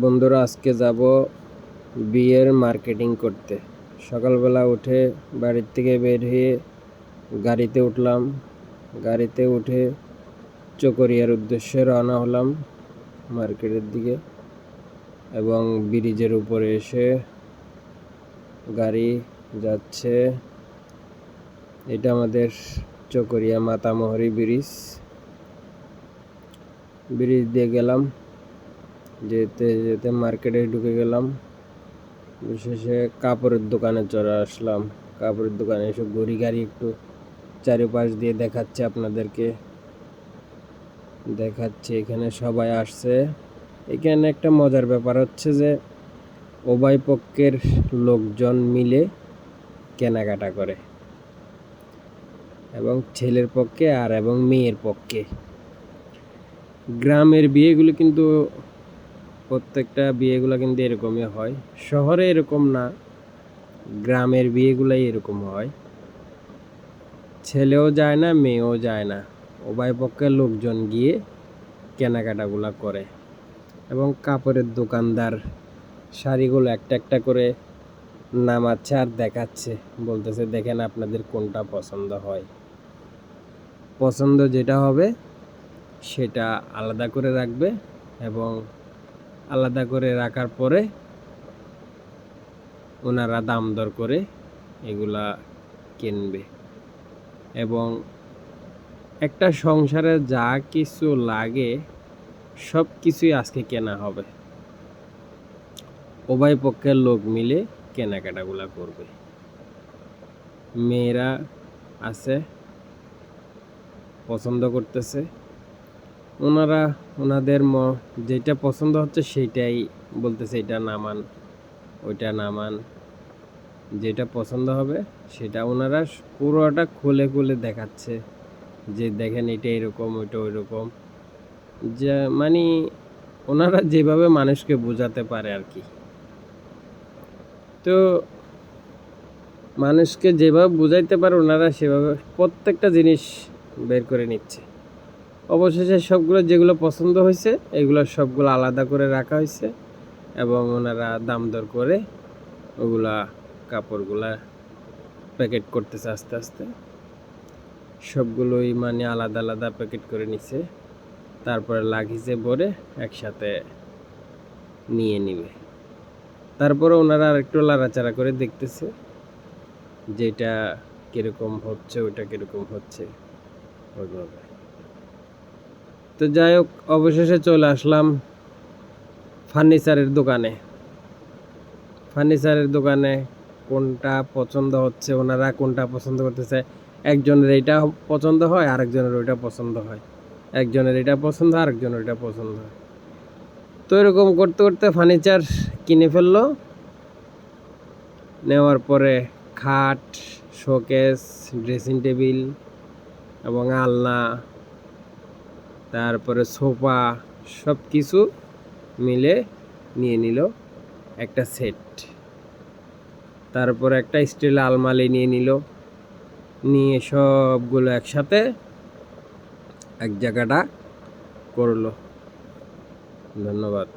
বন্ধুরা, আজকে যাব বিয়ের মার্কেটিং করতে। সকালবেলা উঠে বাড়ির থেকে বের হয়ে গাড়িতে উঠলাম। গাড়িতে উঠে চকরিয়ার উদ্দেশ্যে রওনা হলাম মার্কেটের দিকে এবং ব্রিজের উপরে এসে গাড়ি যাচ্ছে। এটা আমাদের চকরিয়া মাতামহরি ব্রিজ। ব্রিজ দিয়ে গেলাম। যেতে যেতে মার্কেটে ঢুকে গেলাম। বিশেষে কাপড়ের দোকানে চলে আসলাম। কাপড়ের দোকানে এসব ঘড়ি গাড়ি একটু চারিপাশ দিয়ে দেখাচ্ছে আপনাদেরকে। দেখাচ্ছে, এখানে সবাই আসছে। এখানে একটা মজার ব্যাপার হচ্ছে যে, উভয় পক্ষের লোকজন মিলে কেনাকাটা করে। এবং ছেলের পক্ষে আর এবং মেয়ের পক্ষে। গ্রামের বিয়েগুলো কিন্তু প্রত্যেকটা বিয়েগুলো কিন্তু এরকমই হয়। শহরে এরকম না, গ্রামের বিয়েগুলাই এরকম হয়। ছেলেও যায় না, মেয়েও যায় না। উভয় পক্ষের লোকজন গিয়ে কেনাকাটাগুলো করে এবং কাপড়ের দোকানদার শাড়িগুলো একটা একটা করে নামাচ্ছে আর দেখাচ্ছে। বলতেছে, দেখেন আপনাদের কোনটা পছন্দ হয়। পছন্দ যেটা হবে, সেটা আলাদা করে রাখবে এবং আলাদা করে রাখার পরে ওনারা দাম দর করে এগুলা কিনবে। এবং একটা সংসারে যা কিছু লাগে সব কিছুই আজকে কেনা হবে। উভয় পক্ষের লোক মিলে কেনাকাটাগুলা করবে। মেয়েরা আছে, পছন্দ করতেছে। ওনারা ওনাদের ম যেটা পছন্দ হচ্ছে সেইটাই বলতেছে, এটা নামান, ওইটা নামান। যেটা পছন্দ হবে সেটা ওনারা পুরোটা খুলে খুলে দেখাচ্ছে যে, দেখেন এটা এরকম, ওইটা ওইরকম। যে মানে ওনারা যেভাবে মানুষকে বোঝাতে পারে আর কি। তো মানুষকে যেভাবে বোঝাইতে পারে ওনারা সেভাবে প্রত্যেকটা জিনিস বের করে নিচ্ছে। অবশেষে সবগুলো যেগুলো পছন্দ হয়েছে, এগুলো সবগুলো আলাদা করে রাখা হয়েছে এবং ওনারা দাম দর করে ওগুলা কাপড়গুলা প্যাকেট করতেছে আস্তে আস্তে। সবগুলোই মানে আলাদা আলাদা প্যাকেট করে নিছে। তারপরে লাগিজে ভরে একসাথে নিয়ে নিবে। তারপরে ওনারা আর একটু লাড়াচাড়া করে দেখতেছে যেটা কীরকম হচ্ছে ওইটা কীরকম হচ্ছে, ওইভাবে। তো যাই হোক, অবশেষে চলে আসলাম ফার্নিচারের দোকানে। ফার্নিচারের দোকানে কোনটা পছন্দ হচ্ছে, ওনারা কোনটা পছন্দ করতেছে। একজনের এইটা পছন্দ হয়, আরেকজনের ওইটা পছন্দ হয়। একজনের এটা পছন্দ আরেকজনের ওইটা পছন্দ হয়। তো এরকম করতে করতে ফার্নিচার কিনে ফেলল। নেওয়ার পরে খাট, শোকেস, ড্রেসিং টেবিল এবং আলনা তারপরে সোফা সব কিছু মিলে নিয়ে নিল একটা সেট। তারপর একটা স্টিল আলমালি নিয়ে নিল। নিয়ে সবগুলো একসাথে এক জায়গাটা করল। ধন্যবাদ।